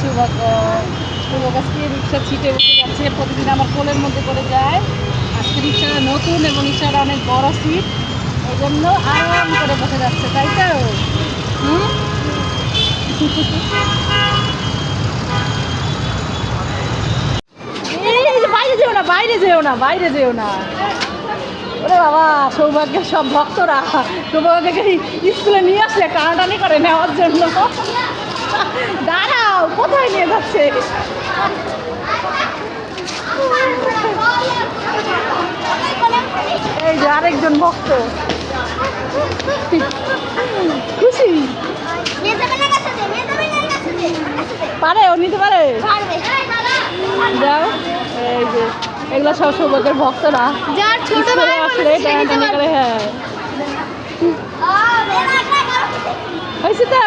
আজকে রিক্সা ছিটে যাচ্ছে, প্রতিদিন আমার কোলের মধ্যে করে যায়। আজকে রিক্সাটা নতুন এবং রিক্সাটা অনেক বড় সিট এই জন্য আরাম করে বসে যাচ্ছে, তাই তো? বাইরে যেও না, বাইরে যেও না, বাইরে যেও না। ওরে বাবা, সৌভাগ্যের সব ভক্তরা সৌভাগ্যকে স্কুলে নিয়ে আসলে টানাটানি করে নেওয়ার জন্য। দাঁড়াও কোথায় নিয়ে যাচ্ছে? এই যে আরেকজন ভক্ত। খুশি? পারে ও নিতে পারে? যাও এই যে এগুলো সব সৌভাগ্যের ভক্তরা। যার ছোট ভাই আসলে টানাটানি করে হ্যাঁ। হয়েছে তো?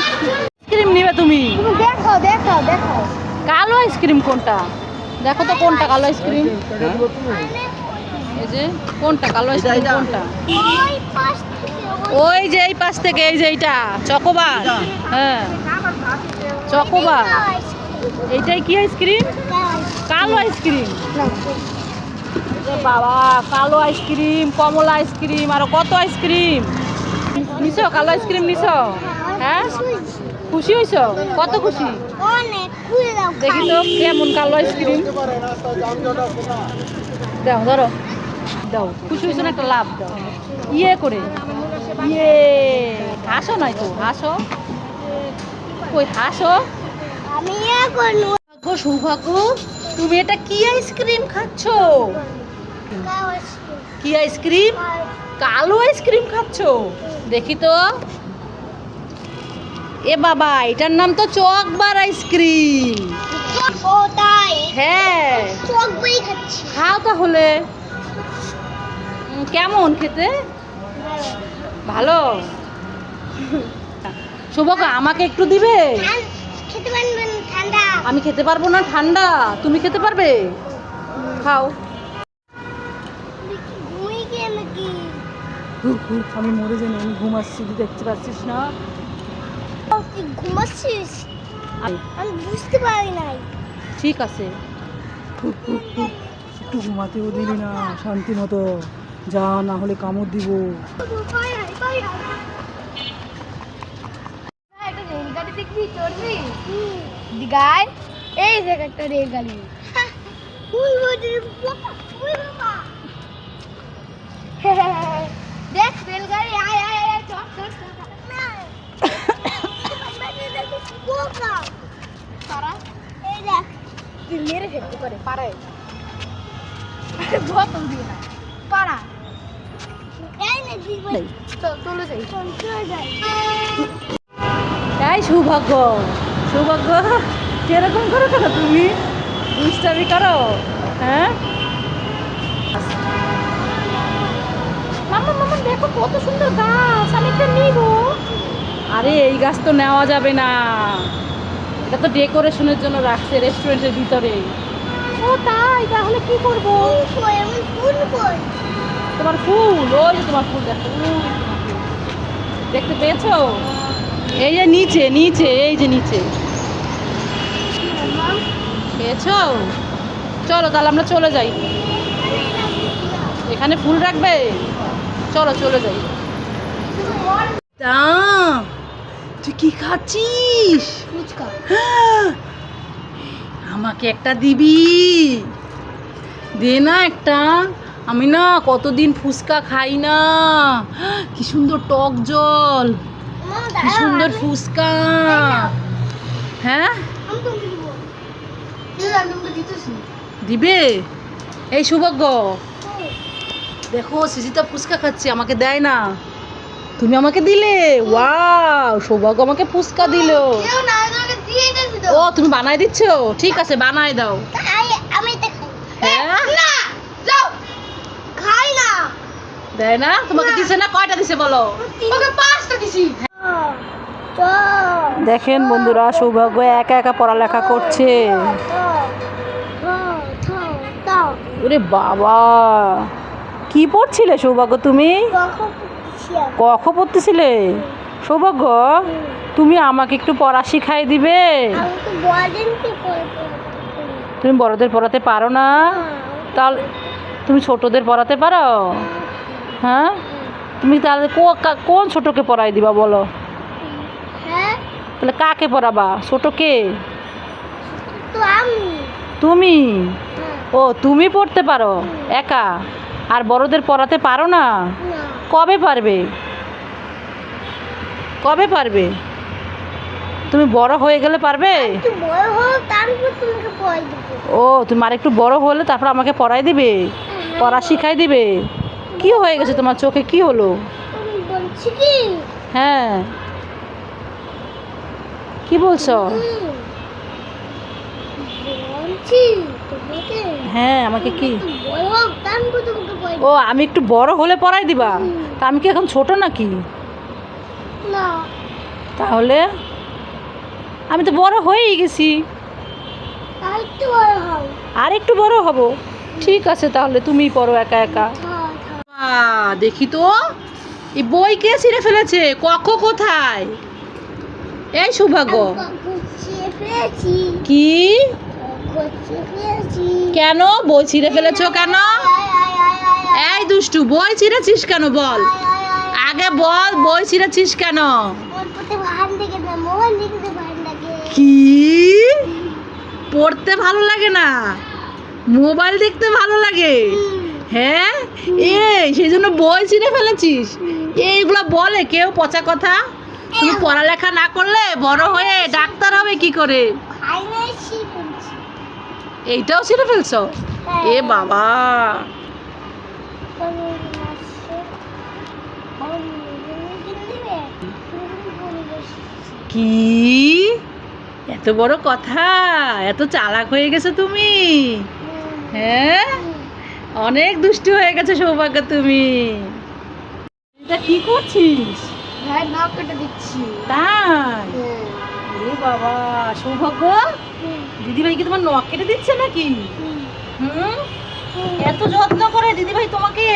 আইসক্রিম নিবে তুমি? দেখো দেখো দেখো। কালো আইসক্রিম কোনটা? দেখো তো কোনটা কালো আইসক্রিম এই যে কোনটা কালো আইসক্রিম কোনটা? ওই পাশ থেকে ওই যে এই পাশ থেকে এই যে এইটা চকোবার। হ্যাঁ। চকোবার। এইটাই কি আইসক্রিম কালো আইসক্রিম বাবা কালো আইসক্রিম কমলা আইসক্রিম আর কত আইসক্রিম নিছো? কালো আইসক্রিম নিছো? হ্যাঁ? খুশি হয়েছ? কত খুশি? দেখি তো কেমন কালো আইসক্রিম। দাও ধরো। দাও খুশি হয়েছে না একটা লাভ? দাও ইয়ে করে। ইয়ে হাসো নাই তো হাসো। কই হাসো? আমি সৌভাগ্য সৌভাগ্য তুমি এটা কি আইসক্রিম খাচ্ছ? কি আইসক্রিম? কালো আইসক্রিম খাচ্ছ? দেখি তো। এ বাবা এটার নাম তো চকবার আইসক্রিম। হ্যাঁ। খাও তাহলে। কেমন খেতে? ভালো। সৌভাগ্য আমাকে একটু দিবে? আমি খেতে পারব না ঠান্ডা। তুমি খেতে পারবে? খাও। আমি মরে যাই আমি ঘুমাচ্ছি দেখতে পাচ্ছিস না? তুই ঘুমাচ্ছিস? আমি বুঝতে পারি নাই। ঠিক আছে। একটু ঘুমাতেও দিলি না শান্তি মতো। যা না হলে কামড় দিব। দিঘায়? এই দেখ একটা রেলগাড়ি উই উই বাবা উই বাবা। দেখ রেলগাড়ি আয় আয় আয় চল চল চল। তারা? এই দেখ তুই মেরে ফেলতে পারে বোতল দিয়ে না। এই সৌভাগ্য সৌভাগ্য। কীরকম করো কেন তুমি? দুষ্টামি করো হ্যাঁ? মামা মামা দেখো কত সুন্দর গাছ আমি একটা নিব। আরে এই গাছ তো নেওয়া যাবে না। এটা তো ডেকোরেশনের জন্য রাখছে রেস্টুরেন্টের ভিতরে। ও তাই তাহলে কি করব? ফুল তোমার ফুল ওই যে তোমার ফুল দেখো। দেখতে পেয়েছ? এই যে নিচে নিচে এই যে নিচে। পেয়েছ? চলো তাহলে আমরা চলে যাই। এখানে ফুল রাখবে? চলো চলে যাই। তা তুই কি খাচ্ছিস? ফুচকা। আমাকে একটা দিবি। দে না একটা। আমি না কতদিন ফুচকা খাই না। কি সুন্দর টক জল। কি সুন্দর ফুচকা। হ্যাঁ? দিবে? এই সৌভাগ্য। দেখো সিজিতা ফুচকা খাচ্ছে আমাকে দেয় না। তুমি আমাকে দিলে? ওয়াও সৌভাগ্য আমাকে ফুচকা দিল। কেউ না তোমাকে দিয়ে দিতেছি তো। ও তুমি বানাই দিচ্ছ? ঠিক আছে বানাই দাও। হ্যাঁ? না যাও। খাই না। দেয় না? তোমাকে দিছে না? কয়টা দিছে বলো? পাঁচটা দিছি। দেখেন বন্ধুরা সৌভাগ্য একা একা পড়ালেখা করছে। ওরে বাবা কি পড়ছিলে সৌভাগ্য তুমি? ক খ পড়তেছিলে? সৌভাগ্য তুমি আমাকে একটু পড়া শিখাই দিবে। তুমি বড়দের পড়াতে পারো না? তাহলে তুমি ছোটদের পড়াতে পারো? হ্যাঁ? তুমি তাহলে কোন ছোটকে পড়াই দিবা বলো? হ্যাঁ? তাহলে কাকে পড়াবা? ছোটকে তুমি? হ্যাঁ, ও তুমি পড়তে পারো? একা? আর বড়দের পড়াতে পারো না। কবে পারবে? কবে পারবে? তুমি বড় হয়ে গেলে পারবে? ও তুমি আর একটু বড় হলে তারপর আমাকে পড়াই দিবে? পড়া শিখাই দিবে? কি হয়ে গেছে তোমার চোখে? কি হলো? হ্যাঁ। কি বলছো? হ্যাঁ আমাকে কি? ও আমি একটু বড় হলে পড়াই দিবা? তা আমি কি এখন ছোট নাকি? তাহলে আমি তো বড় হয়েই গেছি। আর একটু বড় হব? ঠিক আছে তাহলে তুমি পড়ো একা একা। থাক। আহ, দেখি তো। এই বই কে ছিঁড়ে ফেলেছে? কক্ষ কোথায়? এই সৌভাগ্য। কি? কেন? বই ছিঁড়ে ফেলেছো কেন? এই দুষ্টু, বই ছিঁড়েছিস কেন বল। আগে বল, বই ছিঁড়েছিস কেন? কি? পড়তে ভালো লাগে না? মোবাইল দেখতে ভালো লাগে? হ্যাঁ? এই, সেই জন্য বই ছিঁড়ে ফেলেছিস। এইগুলো বলে কেউ পচা কথা? তুমি পড়ালেখা না করলে বড় হয়ে ডাক্তার হবে কি করে? এইটাও ছিঁড়ে ফেলছো? এ বাবা। কি? এত বড় কথা? এত চালাক হয়ে গেছো তুমি? হ্যাঁ? অনেক দুষ্টু হয়ে গেছে সৌভাগ্য তুমি। এটা কি করছিস? হ্যাঁ না কেটে দিচ্ছি। তাই? এ বাবা সৌভাগ্য? দিদিভাই কি তোমার নখ কেটে দিচ্ছে নাকি? হুম? এত যত্ন করে দিদিভাই তোমাকে?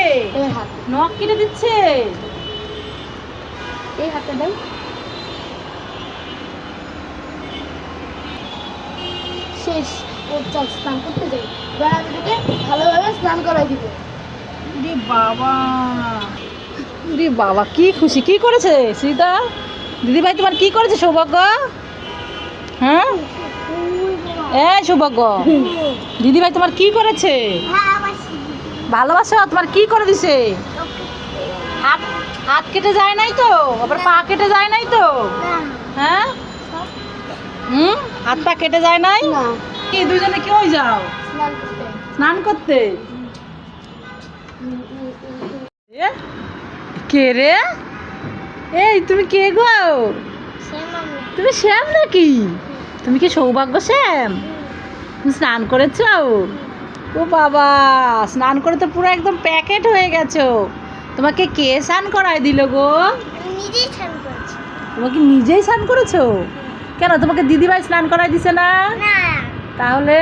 নখ কেটে দিচ্ছে? এই হাতে দাও। শেষ চল স্নান করতে যাই। ভালোভাবে স্নান করাই দিব রে বাবা। রে বাবা কি খুশি কি করেছে সীতা? দিদিভাই তোমার কি করেছে সৌভাগ্য? হ্যাঁ? এ সৌভাগ্য। দিদিভাই তোমার কি করেছে? হ্যাঁ ভালোবাসো তোমার কি করে দিছে? হাত হাত কেটে যায় নাই তো? আবার পা কেটে যায় নাই তো? হ্যাঁ? হুম? হাত পা কেটে যায় নাই? কি দুজনে কেউ যাও? স্নান করতে? কে রে? এই তুমি কে গো? তুমি শ্যাম নাকি? তুমি কি সৌভাগ্য শ্যাম তুমি স্নান করেছ? ও বাবা স্নান করে তো পুরো একদম প্যাকেট হয়ে গেছো। তোমাকে কে স্নান করায় দিল গো? তোমাকে নিজেই স্নান করেছ? কেন তোমাকে দিদিভাই স্নান করাই দিছে না? তাহলে?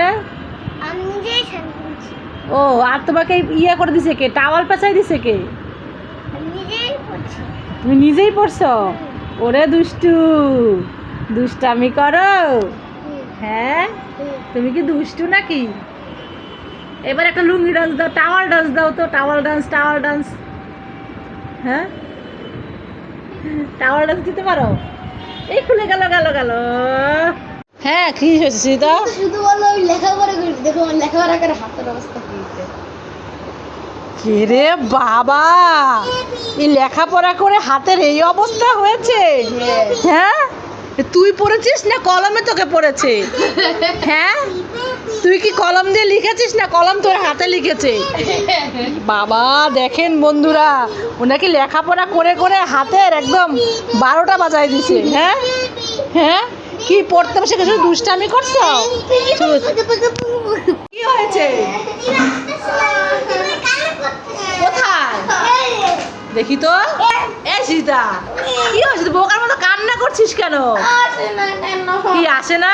ও আর তোমাকে ইয়ে করে দিছে কে? টাওয়াল পেঁচাই দিছে কে? তুমি নিজেই পড়ছো ওরে দুষ্টু। দুষ্টামি করো? হ্যাঁ? তুমি কি দুষ্টু নাকি? এবার একটা লুঙ্গি ডান্স দাও টাওয়াল ডান্স দাও তো টাওয়াল ডান্স টাওয়াল ডান্স হ্যাঁ? টাওয়াল ডান্স দিতে পারো? এই খুলে গেল গেল গেল। হ্যাঁ কি হয়েছে সীতা শুধু বলো আমি লেখাপড়া করি দেখো আমার লেখাপড়া করে হাতের অবস্থা কি রে বাবা? এই লেখাপড়া করে হাতের এই অবস্থা হয়েছে? হ্যাঁ? তুই পড়েছিস না কলমে তোকে পড়েছে? হ্যাঁ? তুই কি কলম দিয়ে লিখেছিস না কলম তোর হাতে লিখেছে? বাবা, দেখেন বন্ধুরা ওনাকে লেখাপড়া করে করে হাতের একদম বারোটা বাজায় দিছে হ্যাঁ? হ্যাঁ? কি পড়তে বসে কিছু দুষ্টামি করছ? কি হয়েছে? কোথায়? দেখি তো। এ, সীতা, কি হয়েছে? বোকার মতো কান্না করছিস কেন? কি আসে না।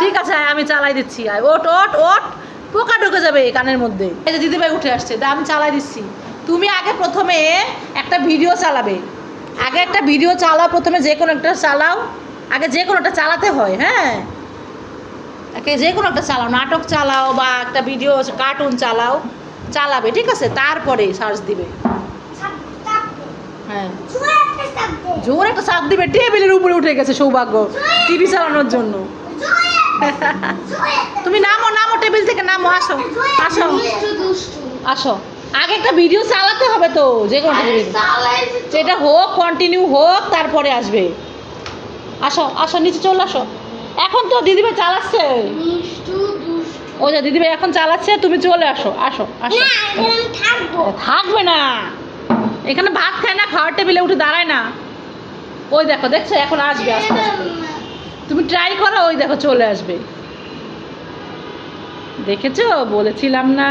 ঠিক আছে আমি চালাই দিচ্ছি ওট ওট ওট পোকা ঢুকে যাবে কানের মধ্যে। এই যে দিদিভাই উঠে আসছে আমি চালাই দিচ্ছি। তুমি আগে প্রথমে একটা ভিডিও চালাবে। আগে একটা ভিডিও চালাও প্রথমে যে কোনো একটা চালাও। আগে যে কোনো একটা চালাতে হয় হ্যাঁ? আগে যে কোনো একটা চালাও নাটক চালাও বা একটা ভিডিও কার্টুন চালাও চালাবে ঠিক আছে? তারপরে সার্চ দিবে। হ্যাঁ। জোর একটা চাপ দিবে টেবিলের উপরে উঠে গেছে সৌভাগ্য টিভি চালানোর জন্য। তুমি নামো নামো টেবিল থেকে নামো আসো আসো। আসো। আগে একটা ভিডিও চালাতে হবে তো যে কোনো সেটা হোক কন্টিনিউ হোক তারপরে আসবে। আসো আসো নিচে চলে আসো। এখন তো দিদিভাই চালাচ্ছে। ও যা দিদিভাই এখন চালাচ্ছে তুমি চলে আসো আসো আসো। থাকবে না। এখানে ভাত খায় না খাওয়ার টেবিলে উঠে দাঁড়ায় না। ওই দেখো, দেখছ? এখন আসবে আস্তে আস্তে। তুমি ট্রাই করো, ওই দেখো চলে আসবে। দেখেছ? বলেছিলাম না।